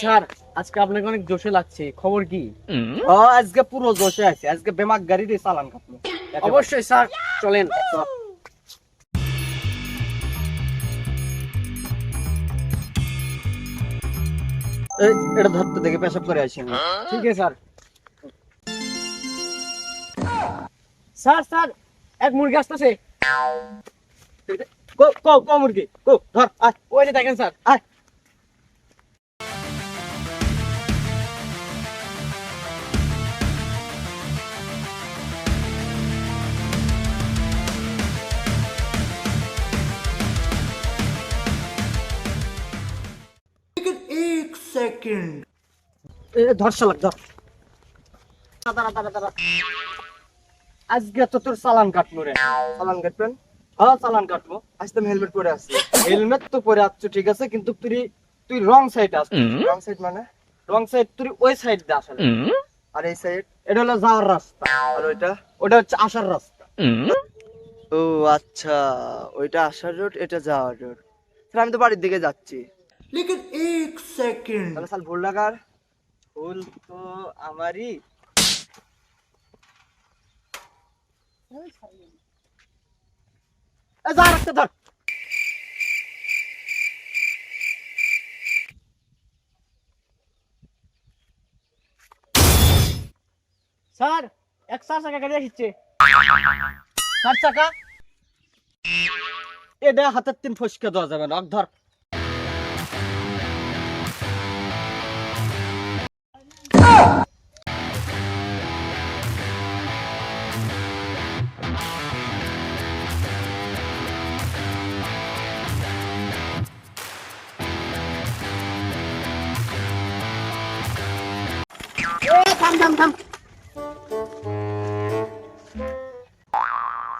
Sir আজকে আপনাকে অনেক জোশে লাগছে। খবর কি? ও আজকে পুরো জোশে আছে। আজকে বেমাক গাড়ি দিয়ে চালান কাটলো অবশ্যই স্যার। চলেন। এটা ধরতে দেখে পেশাব করে আসি আমি। ঠিক আছে স্যার। স্যার স্যার এক মুরগি আসতেছে। কো কো মুরগি। কো ধর আয়। ওই যে দেখেন স্যার। আয়। মানে? এটা যাওয়ার রাস্তা। ওটা হচ্ছে রাস্তা। ও আচ্ছা। ওইটা রোড এটা যাওয়ার রোড আমি তো বাড়ির দিকে যাচ্ছি। এই সেকেন্ড তাহলে সাল ভুল লাগার। ভুল তো আমারই। যা রাখতে ধর। স্যার এক চার চাকা গাড়ি আসছে। চার চাকা? এটা হাতের তিন ফসকে দেওয়া যাবে না। ধর।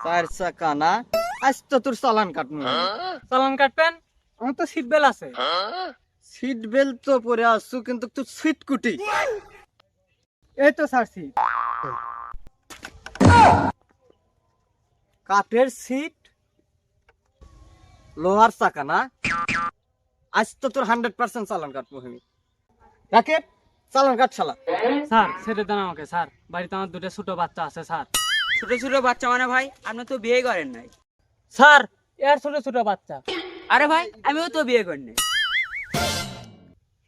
চার চাকা না আজ তো তোর চালান কাটবো চালান কাটবেন? আমার তো সিট বেল আছে। সিট বেল্ট তো পরে আসছু কিন্তু তুই সিট কুটি। এই তো কাঠের সিট লোহার চাকা না? আজ তো তোর হান্ড্রেড পার্সেন্ট চালান কাটবো আমি রাকে চালান কাট শালা। স্যার ছেড়ে দেন আমাকে স্যার। বাড়িতে আমার দুটো ছোট বাচ্চা আছে স্যার। ছোট ছোট বাচ্চা মানে ভাই আপনি তো বিয়ে করেন নাই। স্যার এর ছোট ছোট বাচ্চা। আরে ভাই আমিও তো বিয়ে করি নাই।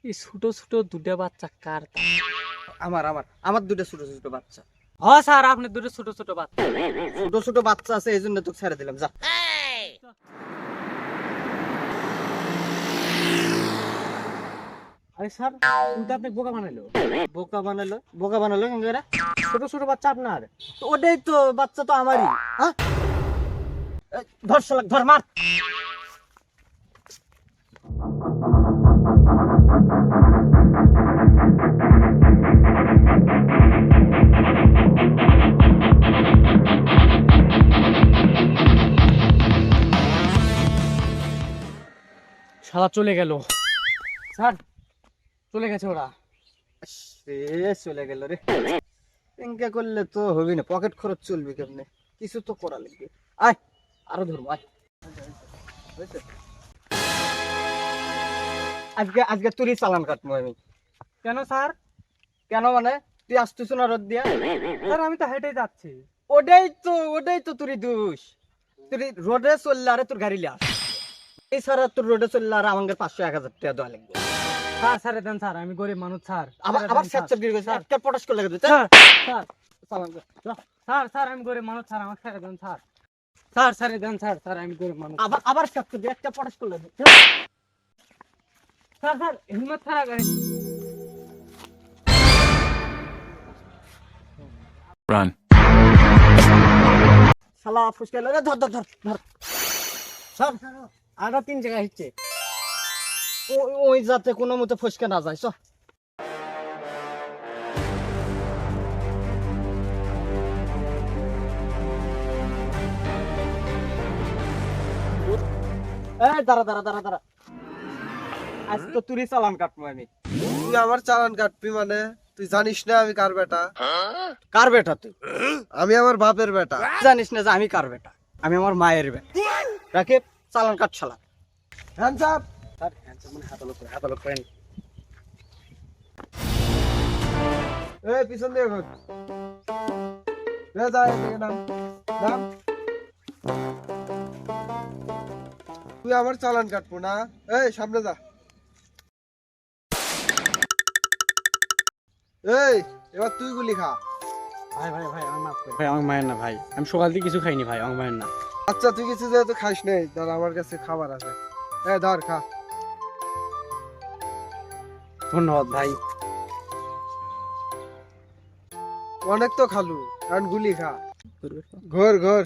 এই ছোট ছোট দুটো বাচ্চা কার তা? আমার আমার আমার দুটো ছোট ছোট বাচ্চা। হ স্যার আপনি দুটো ছোট ছোট বাচ্চা। ছোট ছোট বাচ্চা আছে এই জন্য তোকে ছেড়ে দিলাম যা। আরে স্যার উল্টা আপনি বোকা বোকা বানালো বোকা বানালো গঙ্গারা ছোট ছোট বাচ্চা আপনার। তো ওটাই তো বাচ্চা তো আমারই হ্যাঁ ধর শালাক ধর মার। শালা চলে গেল। স্যার চলে গেছে ওরা। সে চলে গেল রে। ইনকা করলে তো হবি না পকেট খরচ চলবে কেমনে? কিছু তো করা লাগবে। আয় আরও ধরবো আয়? আজকে আজকে তুই চালান কাটবো আমি। কেন স্যার? কেন মানে? তুই আসতেছ না রোদ দিয়া? স্যার আমি তো হেঁটে যাচ্ছি। ওটাই তো ওটাই তো তুই দোষ। তুই রোডে চললে আরে তোর গাড়ি লিয়ে আস এছাড়া তোর রোডে চললে আর আমাদের পাঁচশো এক হাজার টাকা দেওয়া লাগবে। স্যার স্যার দেন স্যার আমি গরিব মানুষ স্যার। আবার আবার স্যার স্যার। গিয়ে গেছে একটা পটাশ করে লাগবে স্যার স্যার। স্যার স্যার আমি গরিব মানুষ স্যার আমাকে ছেড়ে দেন স্যার। স্যার ছেড়ে দেন স্যার স্যার আমি গরিব মানুষ। আবার আবার স্যার করবি একটা পটাশ করে লাগবে স্যার স্যার হিম্মত ছাড়া গাড়ি Run. শালা ফুসকে ধর ধর ধর ধর। স্যার আরও তিন জায়গায় হচ্ছে। ওই যাতে কোনো মতে ফসকে না যায় চ। দাঁড়া দাঁড়া দাঁড়া দাঁড়া। আজ তো তুই চালান কাটবো আমি। তুই আমার চালান কাটবি মানে? তুই জানিস না আমি কার বেটা? কার বেটা তুই? আমি আমার বাপের বেটা। জানিস না যে আমি কার বেটা? আমি আমার মায়ের বেটা। রাখে চালান কাট শালা হ্যান্ডস আপ হাত হাত করেন। এই পিছন দিয়ে ঘোর। এ যা নাম নাম। তুই আমার চালান কাটবো না। এই সামনে যা। এই এবার তুই গুলি খা। ভাই ভাই ভাই আমার মাফ করে ভাই আমার মায়ের না ভাই। আমি সকাল থেকে কিছু খাইনি ভাই আমার মায়ের না। আচ্ছা তুই কিছু যেহেতু খাস নেই ধর আমার কাছে খাবার আছে। হ্যাঁ ধর খা। ধন্যবাদ ভাই। অনেক তো খালু কারণ গুলি খা। ঘর ঘর।